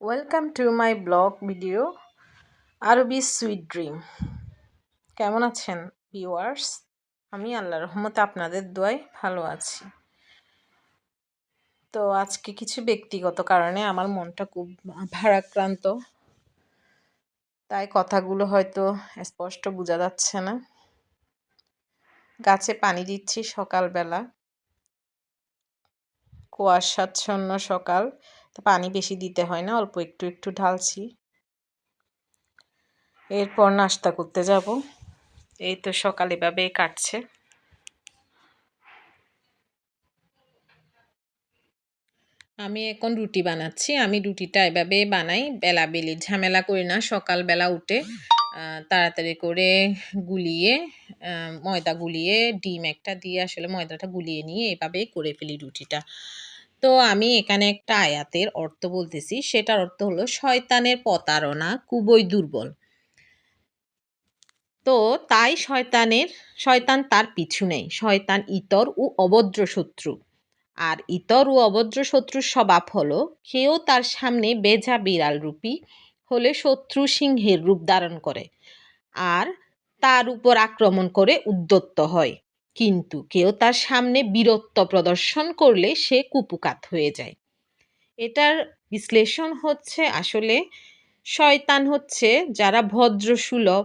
Welcome to my blog video আরবি sweet dream কেমন আছেন ভিউয়ার্স আমি আল্লাহ রহমতে আপনাদের দোয়ায় ভালো আছি। তো আজকে কিছু ব্যক্তিগত কারণে আমার মনটা খুব ভারাক্রান্ত। তাই কথাগুলো হয়তো স্পষ্ট বোঝা যাচ্ছে না। গাছে পানি দিচ্ছি সকালবেলা। কুয়াশাচ্ছন্ন সকাল। পানি বেশি দিতে হয় না, অল্প একটু একটু ঢালছি। এরপর নাস্তা করতে যাব। এই তো সকাল এভাবে কাটছে। আমি এখন রুটি বানাচ্ছি। আমি রুটিটা এভাবে বানাই, বেলা বেলি ঝামেলা করি না, সকালবেলা উঠে তাড়াতাড়ি করে গুলিয়ে ময়দা গুলিয়ে, ডিম একটা দিয়ে আসলে ময়দাটা গুলিয়ে নিয়ে এভাবেই করে ফেলি রুটিটা। তো আমি এখানে একটা আয়াতের অর্থ বলতেছি। সেটার অর্থ হলো, শয়তানের প্রতারণা খুবই দুর্বল। তো তাই শয়তানের, শয়তান তার পিছু নেই। শয়তান ইতর ও অভদ্র শত্রু। আর ইতর ও অভদ্র শত্রুর স্বভাব হলো কেউ তার সামনে বেজা বিড়াল রূপী হলে শত্রু সিংহের রূপ ধারণ করে। আর তার উপর আক্রমণ করে উদ্যত্ত হয়। কিন্তু কেউ তার সামনে বীরত্ব প্রদর্শন করলে সে কুপুকাত হয়ে যায়। এটার বিশ্লেষণ হচ্ছে আসলে শয়তান হচ্ছে যারা ভদ্র সুলভ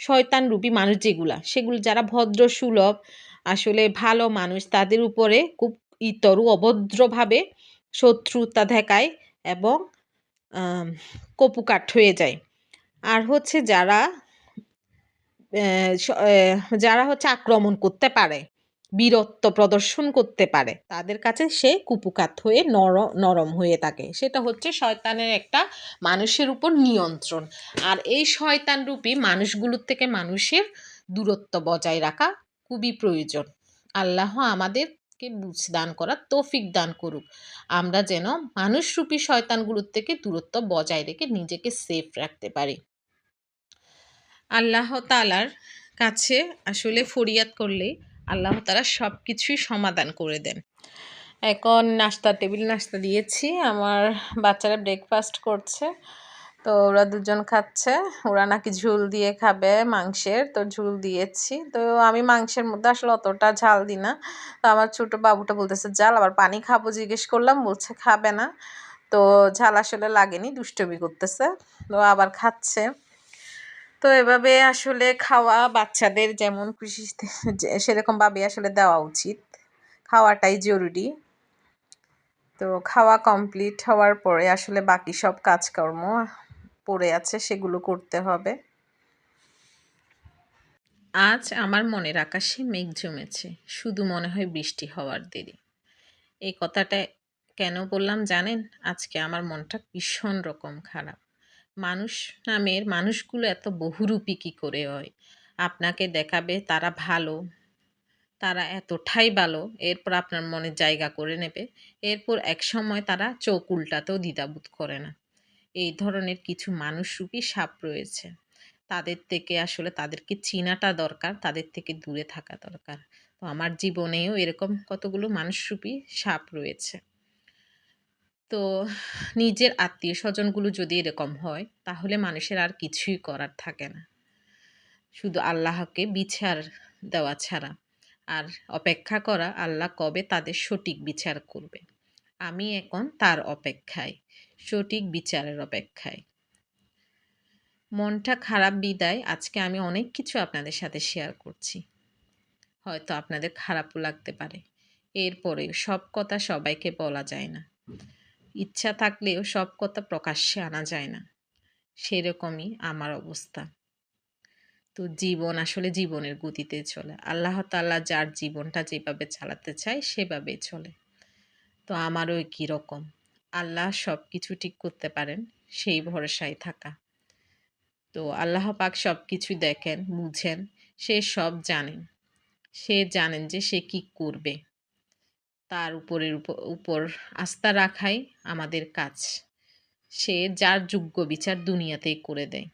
শয়তান রূপী মানুষ যেগুলা, সেগুলো যারা ভদ্র সুলভ আসলে ভালো মানুষ, তাদের উপরে খুব ইতরু অভদ্রভাবে শত্রুতা দেখায় এবং কপুকাঠ হয়ে যায়। আর হচ্ছে যারা যারা হচ্ছে আক্রমণ করতে পারে, বীরত্ব প্রদর্শন করতে পারে, তাদের কাছে সে কুপুকাত হয়ে নর, নরম হয়ে থাকে। সেটা হচ্ছে শয়তানের একটা মানুষের উপর নিয়ন্ত্রণ। আর এই শয়তান রূপী মানুষগুলোর থেকে মানুষের দূরত্ব বজায় রাখা খুবই প্রয়োজন। আল্লাহ আমাদেরকে বুঝ দান করার তৌফিক দান করুক। আমরা যেন মানুষরূপী শয়তানগুলোর থেকে দূরত্ব বজায় রেখে নিজেকে সেফ রাখতে পারি। আল্লাহ তালার কাছে আসলে ফরিয়াদ করলে আল্লাহ তালা সব কিছুই সমাধান করে দেন। এখন নাস্তা, টেবিল নাস্তা দিয়েছি, আমার বাচ্চারা ব্রেকফাস্ট করছে। তো ওরা দুজন খাচ্ছে, ওরা নাকি ঝুল দিয়ে খাবে মাংসের, তো ঝুল দিয়েছি। তো আমি মাংসের মধ্যে আসলে অতটা ঝাল দিই না। তো আমার ছোটো বাবুটা বলতেছে, জাল, আবার পানি খাব? জিজ্ঞেস করলাম, বলছে, খাবে না। তো ঝাল আসলে লাগেনি, দুষ্টমি করতেছে। তো আবার খাচ্ছে। তো এভাবে আসলে খাওয়া বাচ্চাদের যেমন খুশি সেরকমভাবে আসলে দেওয়া উচিত। খাওয়াটাই জরুরি। তো খাওয়া কমপ্লিট হওয়ার পরে আসলে বাকি সব কাজকর্ম পড়ে আছে, সেগুলো করতে হবে। আজ আমার মনের আকাশে মেঘ জমেছে, শুধু মনে হয় বৃষ্টি হওয়ার দেরি। এই কথাটা কেন বললাম জানেন? আজকে আমার মনটা ভীষণ রকম খারাপ। মানুষ নামের মানুষগুলো এত বহুরূপী কী করে হয়? আপনাকে দেখাবে তারা ভালো, তারা এতটাই ভালো, এরপর আপনার মনে জায়গা করে নেবে, এরপর এক সময় তারা চোখ উল্টাতেও দ্বিধাবোধ করে না। এই ধরনের কিছু মানুষরূপী সাপ রয়েছে। তাদের থেকে আসলে তাদেরকে চিনাটা দরকার, তাদের থেকে দূরে থাকা দরকার। তো আমার জীবনেও এরকম কতগুলো মানুষরূপী সাপ রয়েছে। তো নিজের আত্মীয় স্বজনগুলো যদি এরকম হয়, তাহলে মানুষের আর কিছুই করার থাকে না। শুধু আল্লাহকে বিচার দেওয়া ছাড়া। আর অপেক্ষা করা আল্লাহ কবে তাদের সঠিক বিচার করবে। আমি এখন তার অপেক্ষায়, সঠিক বিচারের অপেক্ষায়। মনটা খারাপ বিদায়, আজকে আমি অনেক কিছু আপনাদের সাথে শেয়ার করছি। হয়তো আপনাদের খারাপও লাগতে পারে। এরপরে সব কথা সবাইকে বলা যায় না। ইচ্ছা থাকলেও সব কথা প্রকাশ্যে আনা যায় না। সেরকমই আমার অবস্থা। তো জীবন আসলে জীবনের গতিতে চলে। আল্লাহ তাল্লাহ যার জীবনটা যেভাবে চালাতে চায়, সেভাবেই চলে। তো আমারও একই রকম। আল্লাহ সব কিছু ঠিক করতে পারেন, সেই ভরসায় থাকা। তো আল্লাহ পাক সব কিছু দেখেন, বুঝেন, সে সব জানেন। সে জানেন যে সে কি করবে। তার উপরের উপর আস্থা রাখাই আমাদের কাজ। সে যার যোগ্য বিচার দুনিয়াতেই করে দেয়।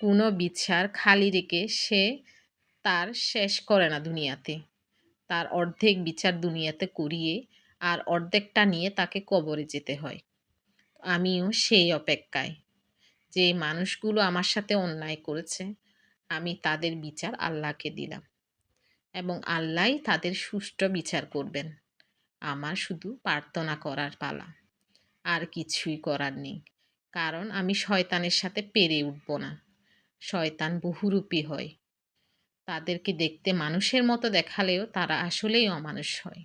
কোনো বিচার খালি রেখে সে তার শেষ করে না দুনিয়াতে। তার অর্ধেক বিচার দুনিয়াতে করিয়ে আর অর্ধেকটা নিয়ে তাকে কবরে যেতে হয়। আমিও সেই অপেক্ষায়। যে মানুষগুলো আমার সাথে অন্যায় করেছে, আমি তাদের বিচার আল্লাহকে দিলাম। এবং আল্লাহই তাদের সুষ্ঠু বিচার করবেন। আমার শুধু প্রার্থনা করার পালা। আর কিছুই করার নেই। কারণ আমি শয়তানের সাথে পেরে উঠব না। শয়তান বহুরূপী হয়। তাদেরকে দেখতে মানুষের মতো দেখালেও তারা আসলেই অমানুষ হয়।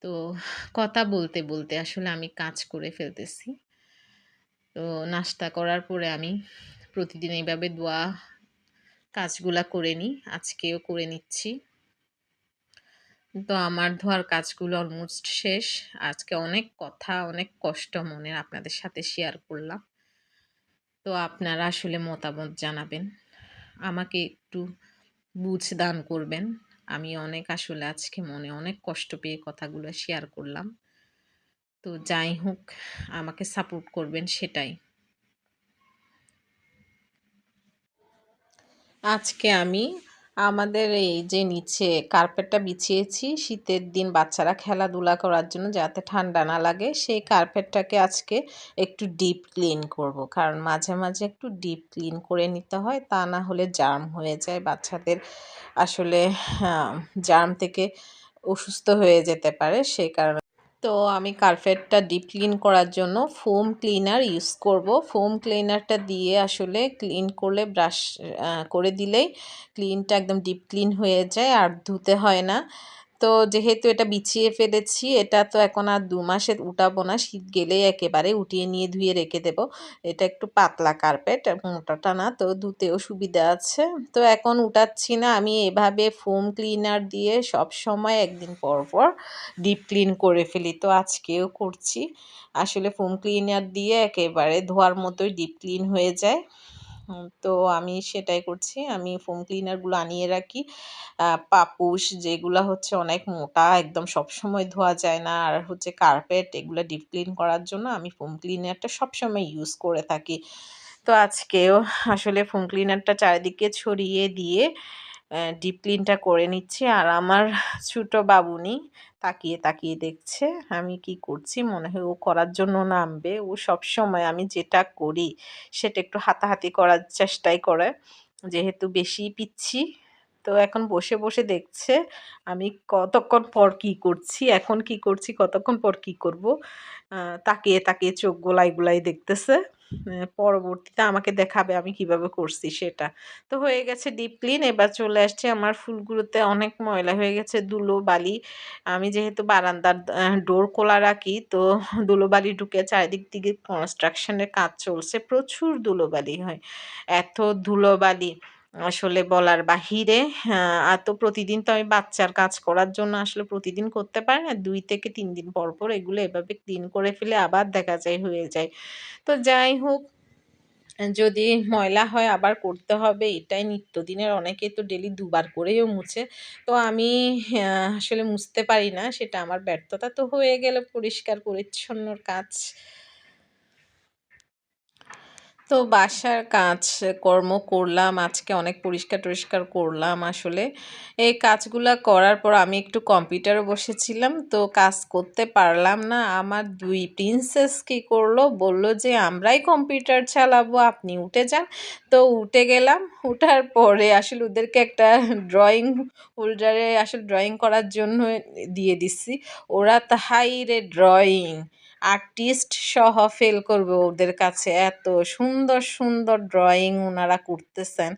তো কথা বলতে বলতে আসলে আমি কাজ করে ফেলতেছি। তো নাস্তা করার পরে আমি প্রতিদিন এইভাবে দোয়া কাজগুলা করে নিই, আজকেও করে নিচ্ছি। তো আমার ধোয়ার কাজগুলো অলমোস্ট শেষ। আজকে অনেক কথা, অনেক কষ্ট মনের আপনাদের সাথে শেয়ার করলাম। তো আপনারা আসলে মতামত জানাবেন। আমাকে একটু বুঝ দান করবেন। আমি অনেক আসলে আজকে মনে অনেক কষ্ট পেয়ে কথাগুলো শেয়ার করলাম। তো যাই হোক, আমাকে সাপোর্ট করবেন সেটাই। আজকে আমি আমাদের এই যে নিচে কার্পেটটা বিছিয়েছি, শীতের দিন বাচ্চারা খেলাধুলা করার জন্য যাতে ঠান্ডা না লাগে, সেই কার্পেটটাকে আজকে একটু ডিপ ক্লিন করব। কারণ মাঝে মাঝে একটু ডিপ ক্লিন করে নিতে হয়, তা না হলে জার্ম হয়ে যায়। বাচ্চাদের আসলে জার্ম থেকে অসুস্থ হয়ে যেতে পারে, সেই কারণে তো আমি কার্পেটটা ডিপ ক্লিন করার জন্য ফোম ক্লিনার ইউজ করব। ফোম ক্লিনারটা দিয়ে আসলে ক্লিন করলে ব্রাশ করে দিলেই ক্লিনটা একদম ডিপ ক্লিন হয়ে যায়, আর ধুতে হয় না। তো যেহেতু এটা বিছিয়ে ফেলেছি, এটা তো এখন আর দু মাসে উঠাবো না। শীত গেলেই একেবারে উঠিয়ে নিয়ে ধুয়ে রেখে দেব। এটা একটু পাতলা কার্পেট মোটাটা না, তো ধুতেও সুবিধা আছে। তো এখন উঠাচ্ছি না, আমি এভাবে ফোম ক্লিনার দিয়ে সব সময় একদিন পর পর ডিপ ক্লিন করে ফেলি। তো আজকেও করছি। আসলে ফোম ক্লিনার দিয়ে একেবারে ধোয়ার মতোই ডিপ ক্লিন হয়ে যায়। তো আমি সেটাই করছি। আমি ফোম ক্লিনারগুলো আনিয়ে রাখি। পাপুস যেগুলো হচ্ছে অনেক মোটা, একদম সবসময় ধোয়া যায় না। আর হচ্ছে কার্পেট এগুলো ডিপ ক্লিন করার জন্য আমি ফোম ক্লিনারটা সবসময় ইউজ করে থাকি। তো আজকেও আসলে ফোম ক্লিনারটা চারিদিকে ছড়িয়ে দিয়ে ডিপ ক্লিনটা করে নিচ্ছি। আর আমার ছোটো বাবুনি তাকিয়ে তাকিয়ে দেখছে আমি কি করছি। মনে হয় ও করার জন্য নামবে। ও সব সময় আমি যেটা করি সেটা একটু হাতাহাতি করার চেষ্টাই করে। যেহেতু বেশি পিচ্ছি, তো এখন বসে বসে দেখছে আমি কতক্ষণ পর কি করছি, এখন কি করছি, কতক্ষণ পর কি করব। তাকিয়ে তাকিয়ে চোখ গোলাই গোলাই দেখতেছে। পরবর্তীতে আমাকে দেখাবে আমি কীভাবে করছি সেটা। তো হয়ে গেছে ডিপ ক্লিন এবার চলে আসছে আমার ফুলগুলোতে অনেক ময়লা। হয়ে গেছে ধুলো, বালি। আমি যেহেতু বারান্দার ডোর খোলা রাখি, তো ধুলোবালি ঢুকে চারিদিক দিকে কনস্ট্রাকশনের কাজ চলছে। প্রচুর ধুলোবালি হয়। এত ধুলোবালি আসলে বলার বাহিরে আর তো প্রতিদিন তো আমি বাচ্চার কাজ করার জন্য আসলে প্রতিদিন করতে পারি না। দুই থেকে তিন দিন পর পর এগুলো এভাবে ক্লিন করে ফেলে আবার দেখা যায় হয়ে যায়। তো যাই হোক, যদি ময়লা হয় আবার করতে হবে, এটাই নিত্যদিনের অনেকে তো ডেলি দুবার করেও মুছে। তো আমি আসলে মুছতে পারি না, সেটা আমার ব্যর্থতা তো হয়ে গেলে, পরিষ্কার পরিচ্ছন্নর কাজ। তো বাসার কাজ, কর্ম করলাম, আজকে অনেক পরিষ্কার টরিষ্কার করলাম আসলে। এই কাজগুলো করার পর আমি একটু কম্পিউটারে বসেছিলাম, তো কাজ করতে পারলাম না। আমার দুই প্রিন্সেস কী করল, বলল যে, আমরাই কম্পিউটার চালাবো, আপনি উঠে যান। তো উঠে গেলাম, উঠার পরে আসলে ওদেরকে একটা ড্রয়িং হোল্ডারে আসলে ড্রয়িং করার জন্য দিয়ে দিচ্ছি ওরা তাহাই রে ড্রয়িং আর্টিস্ট সহ ফেল করবে ওদের কাছে। এত সুন্দর সুন্দর ড্রয়িং ওনারা করতেছেন।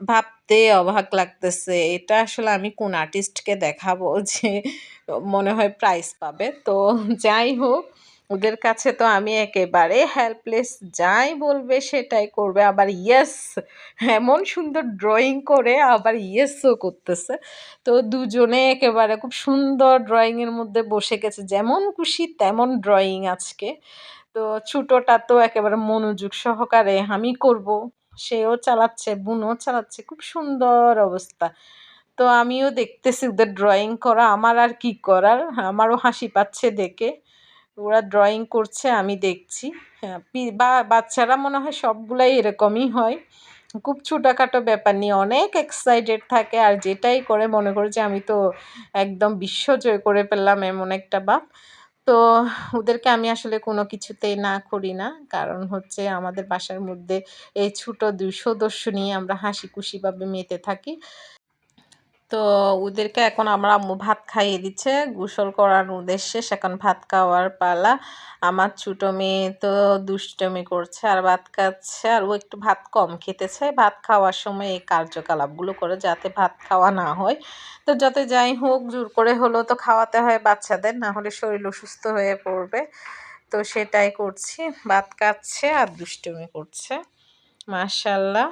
ভাবতে অবাক লাগতেছে, এটা আসলে আমি কোন আর্টিস্টকে দেখাবো যে মনে হয় প্রাইজ পাবে। তো যাই হোক ওদের কাছে তো আমি একেবারে হেল্পলেস যাই বলবে সেটাই করবে। আবার ইয়েস এমন সুন্দর ড্রয়িং করে আবার ইয়েসও করতেছে। তো দুজনে একেবারে খুব সুন্দর ড্রয়িংয়ের মধ্যে বসে গেছে। যেমন খুশি তেমন ড্রয়িং আজকে। তো ছোটোটা তো একেবারে মনোযোগ সহকারে আমি করব। সেও চালাচ্ছে, বুনও চালাচ্ছে, খুব সুন্দর অবস্থা। তো আমিও দেখতেছি ওদের ড্রয়িং করা। আমার আর কি করার? আমারও হাসি পাচ্ছে দেখে। ওরা ড্রয়িং করছে, আমি দেখছি। হ্যাঁ বা, বাচ্চারা মনে হয় সবগুলাই এরকমই হয়। খুব ছোটোখাটো ব্যাপার নিয়ে অনেক এক্সাইটেড থাকে, আর যেটাই করে মনে করে যে আমি তো একদম বিশ্বজয় করে ফেললাম এমন একটা বাপ। তো ওদেরকে আমি আসলে কোনো কিছুতেই না করি না, কারণ হচ্ছে আমাদের বাসার মধ্যে এই ছোটো দুই সদস্য নিয়ে আমরা হাসি খুশিভাবে মেতে থাকি। তো ওদেরকে এখন আমরা আম্মু ভাত খাইয়ে দিচ্ছে। গোসল করার উদ্দেশ্যে এখন ভাত খাওয়ার পালা। আমার ছোটো মেয়ে তো দুষ্টমি করছে আর ভাত খাচ্ছে আর ও একটু ভাত কম খেতেছে। ভাত খাওয়ার সময় এই কার্যকলাপগুলো করে যাতে ভাত খাওয়া না হয়। তো যত যাই হোক, জোর করে হলেও তো খাওয়াতে হয় বাচ্চাদের, না হলে শরীর অসুস্থ হয়ে পড়বে। তো সেটাই করছি। ভাত খাচ্ছে আর দুষ্টমি করছে। মাশাল্লাহ।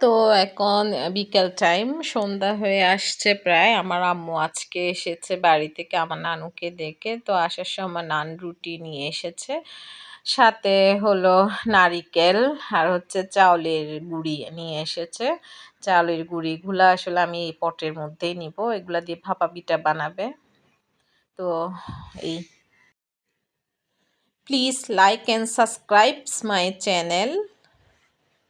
তো এখন বিকেল টাইম, সন্ধ্যা হয়ে আসছে প্রায়। আমার আম্মু আজকে এসেছে বাড়ি থেকে আমার নানুকে দেখে তো আসার সময় নান রুটি নিয়ে এসেছে। সাথে হলো নারিকেল আর হচ্ছে চাউলের গুঁড়ি নিয়ে এসেছে। চাউলের গুঁড়িগুলো আসলে আমি এই পটের মধ্যেই নিব। এগুলা দিয়ে ভাপা পিঠা বানাবে। তো এই। Please like and subscribes my channel.